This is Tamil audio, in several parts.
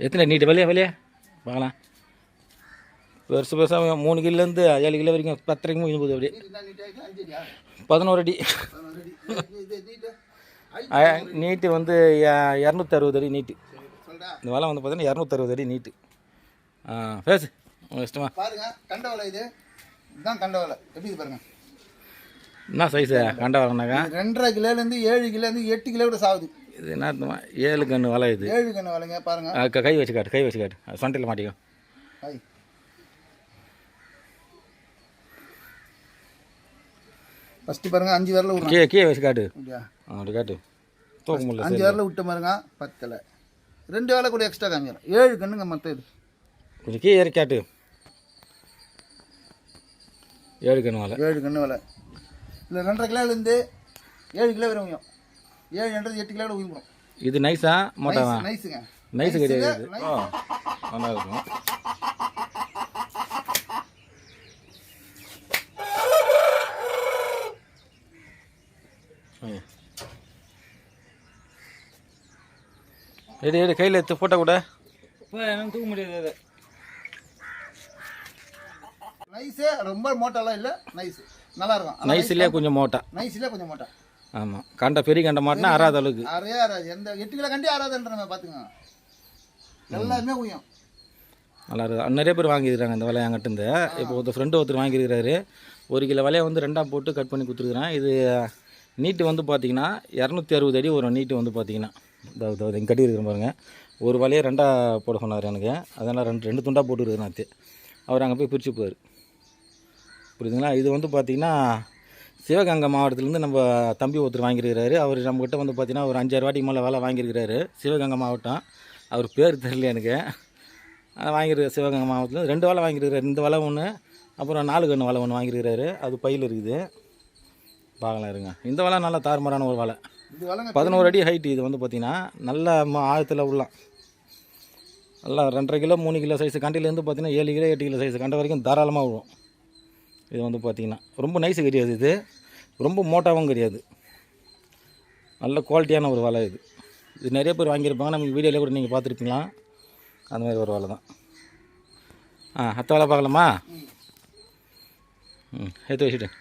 எத்தனை நீட்டு வெளியே வெளியே பார்க்கலாம் பெருசு பெருசாக மூணு கிலோலேருந்து ஏழு கிலோ வரைக்கும் பத்தரைக்கும் அஞ்சு அடியா? பதினோரு அடி. நீட்டு? வந்து இ- இரநூத்தறுபது அடி நீட்டு. இந்த வலை வந்து பார்த்தீங்கன்னா இரநூத்தறுபது அடி நீட்டு. ஆ பேசு. உங்கள் இஷ்டமா. பாருங்க கண்டவலை இது. இதுதான் கண்டவலை எப்படி இது பாருங்க. என்ன சைஸு கண்ட வரனாக்கா ரெண்டரை கிலோலேருந்து ஏழு கிலோலேருந்து எட்டு கிலோ கூட சாகுது. இது என்ன அர்த்தமா? ஏழு கன்று வலை இது. ஏழு கண்ணு வலைங்க பாருங்க. க- கை வச்சு காட்டு கை வச்சு காட்டு. சொண்டையில் மாட்டிக்கும் ஐ ஃபஸ்ட்டு பாருங்க அஞ்சு விரல விடுறோம். கீழே கீழே வச்சு காட்டு. அப்படி காட்டு. தூக்க முடியல அஞ்சு விரல விட்ட பாருங்க பத்தலை ரெண்டு வேலை கூட எக்ஸ்ட்ரா காமிக்கிறோம் ஏழு கண்ணுங்க மற்ற இது. கொஞ்சம் கீழே இறக்கி காட்டு. ஏழு கன்று வலை. ஏழு கண்ணு விலை. இல்லை ரெண்டரை கிலோலேருந்து ஏழு கிலோ வரை உயும் ஏழு ரெண்டரை எட்டு கிலோ உயிரும் இது நைஸா மோட்டாவா நைஸுங்க நைஸு கிடையாது நைஸ். ஓ நல்லா இருக்கும். எடு எடு கையில் எடுத்து ஃபோட்டோ கூட. இப்போ எனக்கு தூக்க முடியாது நைஸு ரொம்ப மோட்டாலாம் இல்லை. நைஸு நல்லா இருக்கும். நைஸ்லேயே கொஞ்சம் மோட்டா. நைஸ்லேயே கொஞ்சம் மோட்டா. ஆமாம் கண்ட பெரிய கண்ட மாட்டினா அறாத அளவுக்கு. அரையே அறாது. எந்த எட்டு கிலோ கண்டி ஆறாதுன்ற பார்த்துங்க எல்லாருமே உயும் நல்லா நிறைய பேர் வாங்கியிருக்காங்க இந்த வலையை என்கிட்ட இருந்து இப்போ ஒருத்தர் ஃப்ரெண்டு ஒருத்தர் வாங்கியிருக்கிறாரு. ஒரு கிலோ வலையை வந்து ரெண்டாக போட்டு கட் பண்ணி கொடுத்துருக்குறேன். இது நீட்டு வந்து பார்த்தீங்கன்னா இரநூத்தி அறுபது அடி வரும் நீட்டு வந்து பார்த்தீங்கன்னா இதாவது இங்கே கட்டி இருக்கிற பாருங்க. ஒரு வலையை ரெண்டாக போட சொன்னார் எனக்கு. அதனால் ரெண்டு ரெண்டு துண்டாக போட்டுருக்குறேன் நேற்று அவர் அங்கே போய் பிரித்து போவார் புரியுதுங்களா? இது வந்து பார்த்திங்கன்னா சிவகங்கை மாவட்டத்துலேருந்து நம்ம தம்பி ஒருத்தர் வாங்கியிருக்கிறாரு. அவர் நம்மக்கிட்ட வந்து பார்த்திங்கன்னா ஒரு அஞ்சாறு வாட்டிக்கு மேலே வேலை வாங்கியிருக்கிறாரு. சிவகங்கை மாவட்டம். அவர் பேர் தெரியல எனக்கு. வாங்கியிருக்காரு சிவகங்கை மாவட்டத்தில். ரெண்டு வலை வாங்கியிருக்காரு இந்த வலை ஒன்று அப்புறம் நாலு கன்று வலை ஒன்று வாங்கியிருக்காரு அது பையில் இருக்குது. பார்க்கலாம் இருங்க. இந்த வலை நல்லா தாறுமாறான ஒரு வலை. பதினோரு அடி ஹைட் இது வந்து பார்த்திங்கன்னா நல்ல ஆழத்தில் உள்ளலாம். நல்லா ரெண்டரை கிலோ மூணு கிலோ சைஸ் கண்டையிலேருந்து பார்த்தீங்கன்னா ஏழு கிலோ எட்டு கிலோ சைஸ் கண்டை வரைக்கும் தாராளமாக விழும் இது வந்து பார்த்திங்கன்னா ரொம்ப நைஸு கிடையாது இது. ரொம்ப மோட்டாவும் கிடையாது நல்ல குவாலிட்டியான ஒரு வலை இது. இது நிறைய பேர் வாங்கியிருப்பாங்க. நம்ம வீடியோவில் கூட நீங்கள் பார்த்துருப்பீங்களா? அந்த மாதிரி ஒரு வலை தான் ஆ அத்தை வலை பார்க்கலாமா? ம் எடுத்து வச்சுட்டேன்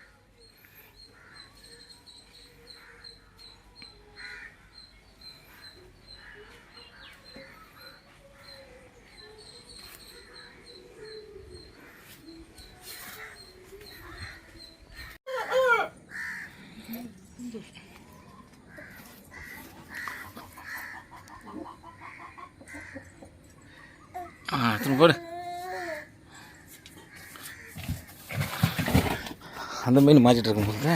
போடு. அந்த மீன் மாற்றிட்டு இருக்கும் போது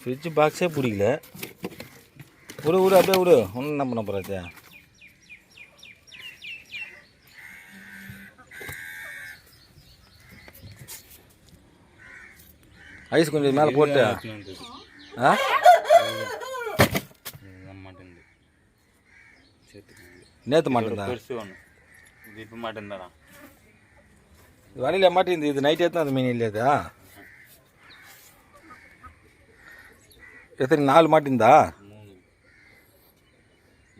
ஃப்ரிட்ஜு பாக்ஸே பிடிக்கல. விடு விடு அப்படியே விடு. ஒன்றும் என்ன பண்ண போகிறாச்சு ஐஸ் கொஞ்சம் மேலே போட்டு. ஆ? நேற்று மாட்டேன் பெருசு ஒன்று இது இப்போ மாட்டேன் வலையில் மாட்டேங்குது இது நைட் எடுத்து அந்த மீன் இல்லையா எத்தனை நாலு மாட்டிருந்தா? மூணு.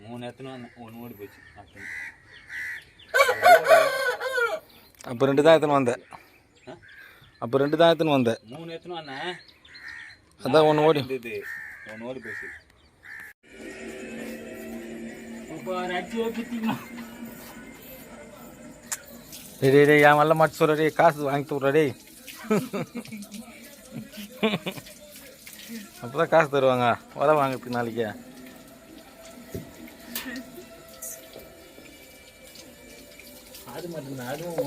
மூணு எத்தனை ஒன்று ஓடி போச்சு. அப்போ ரெண்டு தான் எத்தனை வந்தேன். அப்போ ரெண்டு தான் எத்தனை வந்தேன். மூணு எத்தனை வந்தேன். அதான் ஒன்று ஓடி. ஒன்று ஓடி போச்சு. டேய், டேய் என் வல்ல மாட்டு டேய் காசு வாங்கி டேய். அப்போ தான் காசு தருவாங்க. வலை வாங்கிறதுக்கு நாளைக்கு. அது மட்டும் தான்? அதுவும்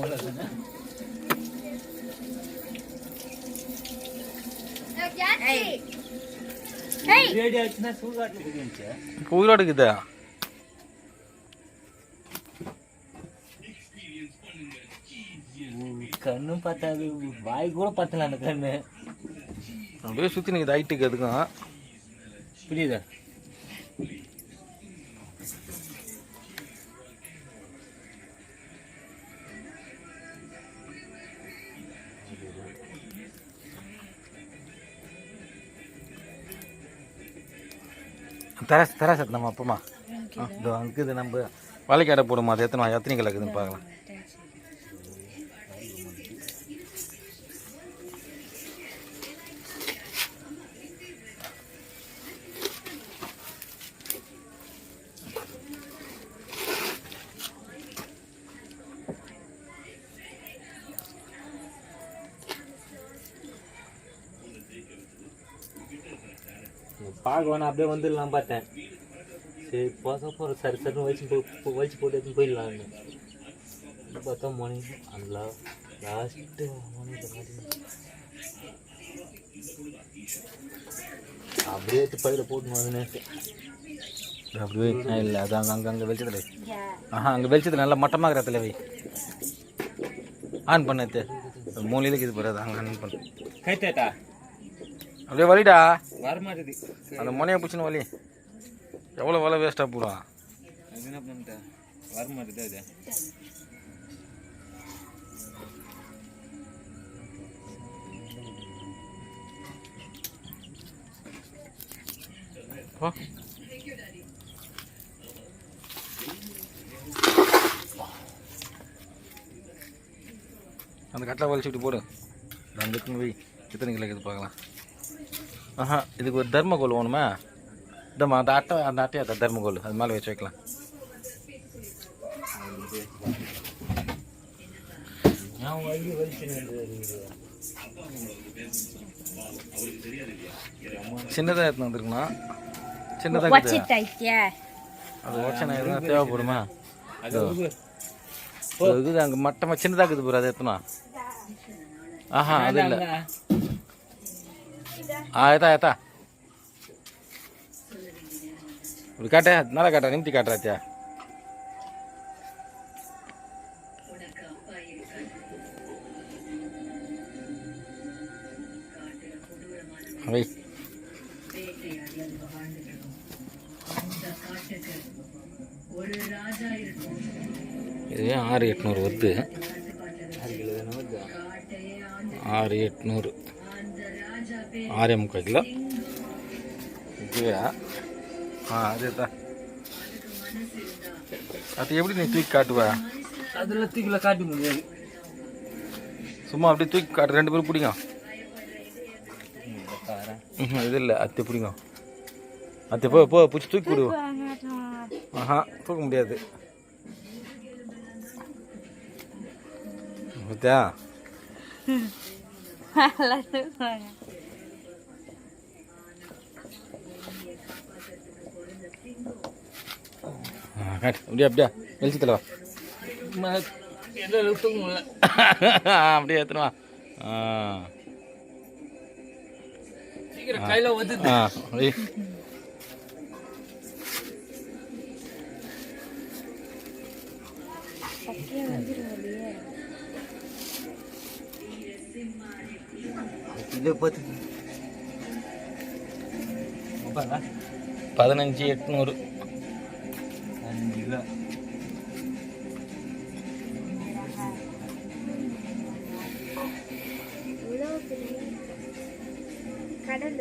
ஓடல ரேடி ஆச்சுன்னா சூதாட்டு இருந்துச்சு உயிரோடு இருக்குதா கண்ணும் பார்த்தாது வாய் கூட பார்த்தல அந்த கண்ணு. அப்படியே சுற்றி நிற்குது ஹைட்டுக்கு அதுக்கும். புரியுதா? தர தராசு நம்ம அப்பமா இதோ அங்கே இது நம்ம வலைக்காடை போடுமா அது எத்தனை எத்தனை கிலோ இருக்குதுன்னு பார்க்கலாம் பார்க்க வேணாம் அப்படியே வந்துடலாம் பார்த்தேன். சரி போச போகிற சரி சரி வச்சு போ வலிச்சு போட்டு போயிடலாம்னு இது பார்த்தா மணி அந்த லாஸ்ட்டு மணி அப்படியே எடுத்து பையில் போட்டு வந்து அப்படியே இல்லை அது அங்கே அங்கே அங்கே வெளிச்சத்தில் ஆஹா அங்கே வெளிச்சத்தில் நல்லா மட்டமாக இருக்கிற வை. ஆன் பண்ணது மூலையில இது போகிறது அங்கே ஆன் பண்ணு. கைத்தேட்டா அப்படியே வலிடா. வரமாட்டேது. அந்த முனையை பிடிச்சின்னு வலி. எவ்வளோ வலை வேஸ்ட்டாக போடும் அது என்ன பண்ணிட்டேன் வரமாட்டேது அது போ. அந்த கட்டில் வலிச்சுட்டு போடு. இருக்குன்னு வை எத்தனை கிலோ இது பார்க்கலாம். ஆஹா இதுக்கு ஒரு தர்மகோல் வேணுமா? இதம்மா அந்த அட்டை அந்த அட்டையை அந்த தர்மகோல் அது மேலே வச்சு வைக்கலாம். சின்னதாக எடுத்துன்னு வந்துருக்கணும் சின்னதாக அது ஓச்சனை எதுனா தேவைப்படுமா? இருக்குது அங்கே மட்டமாக சின்னதாக இருக்குது பாரு அது எத்தனா? ஆஹா அது இல்லை. ஆ ஏத்தா ஏத்தா. இப்படி காட்ட. நல்லா காட்டா நிமித்தி காட்டுறாத்தியா வை. ஆறு எட்நூறு வருது. ஆறு எட்நூறு. ஆறே முக்கால் கிலோ இதுவே ஆ அதேதான் அது எப்படி நீ தூக்கி காட்டுவ? அதில் தூக்கில காட்ட முடியாது சும்மா அப்படியே தூக்கி காட்டு ரெண்டு பேரும் பிடிங்க. இது இல்லை அத்தை பிடிங்க. அத்தை போ போ பிடிச்சி தூக்கி விடு ஆஹா தூக்க முடியாது. பார்த்தியா ஆ, காட்டு அப்படியே அப்படியே. வெளிச்சத்தில் வா. அப்படியே எடுத்துன்னு வா. ஆ. சீக்கிரம் கையில் வந்து. இதை பார்த்து. பதினஞ்சு எட்நூறு. அஞ்சு கிலோ கடல்ல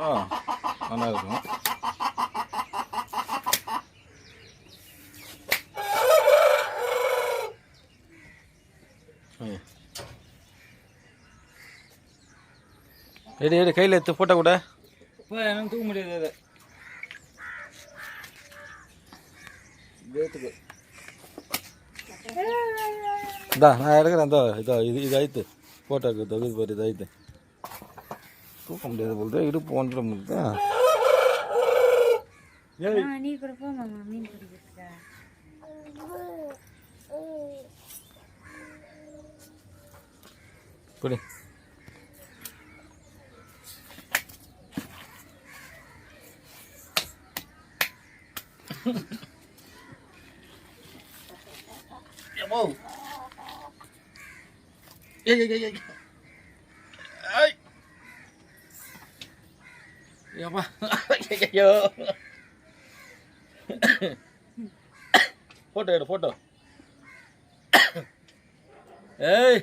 கூட நல்லா இருக்கும். எடு எடு கையில் எடுத்து ஃபோட்டோ கூட இப்போ எனக்கு தூக்க முடியாது அது நான் எடுக்கிறேன் இதோ இதோ இது இது ஆயிட்டு ஃபோட்டோக்கு தொகுதி பாரு இது ஆயிட்டு தூக்க முடியாது போகுது இடுப்பு ஒன்றரை முடியுது நீ கூட போ மாமா மீன் பிடிக்கிறதுக்கா? பிடி. ஏப்பா ஐயோ ஃபோட்டோ எடு ஃபோட்டோ ஏய்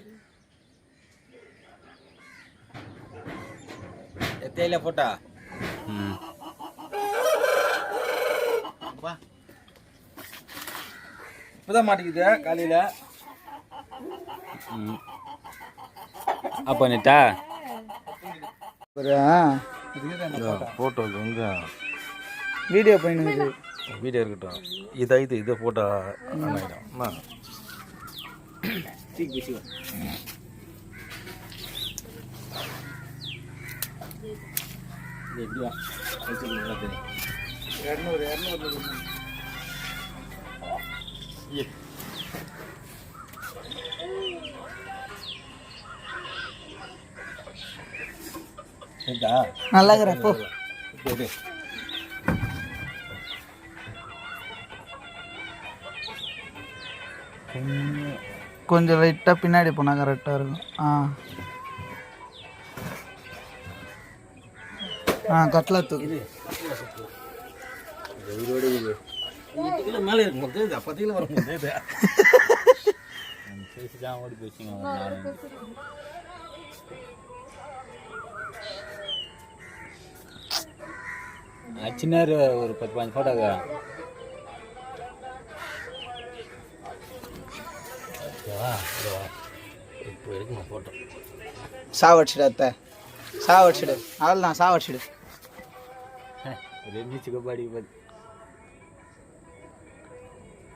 எத்தையில போட்டா இப்பதான் மாட்டிக்குது காலையில அப்போ பண்ணிட்டா போட்டோ? வந்து வீடியோ பண்ணிடுது வீடியோ இருக்கட்டும். இதாயிது இதை போட்டோ ஆகிடும் எப்படியா தெரியும் இரநூறு இரநூறு நல்லா இருக்கிறேன் போ. கொஞ்சம் லைட்டாக பின்னாடி போனால் கரெக்டாக இருக்கும். ஆ. ஆ கட்லா தூக்கு மேலே இருக்கும் போது பத்து கிலோ வரும் போது பேசி தான் ஓடி போச்சுங்க அச்சினார் ஒரு பத்து பாஞ்சு இப்போ இருக்குமா ஃபோட்டோ சாவடிச்சிடு அத்தை. சாவடிச்சிடு. அவள் தான் சாவடிச்சிடு. ரெண்டு சிக்கப்பாடி பார்த்து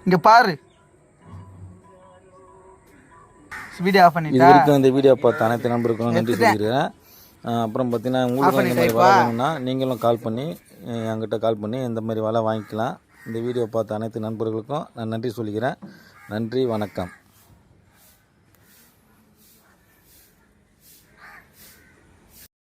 இங்கே பாரு. வீடியோ ஆஃப் இது பண்ணிட்டா வரைக்கும் இந்த வீடியோ பார்த்த அனைத்து நம்பருக்கும் நன்றி சொல்லிக்கிறேன் அஹ் அப்புறம் பார்த்தீங்கன்னா உங்களுக்கு இந்த மாதிரி நீங்களும் கால் பண்ணி என்கிட்ட கால் பண்ணி இந்த மாதிரி வலை வாங்கிக்கலாம். இந்த வீடியோ பார்த்த அனைத்து நண்பர்களுக்கும் நான் நன்றி சொல்லிக்கிறேன். நன்றி வணக்கம்.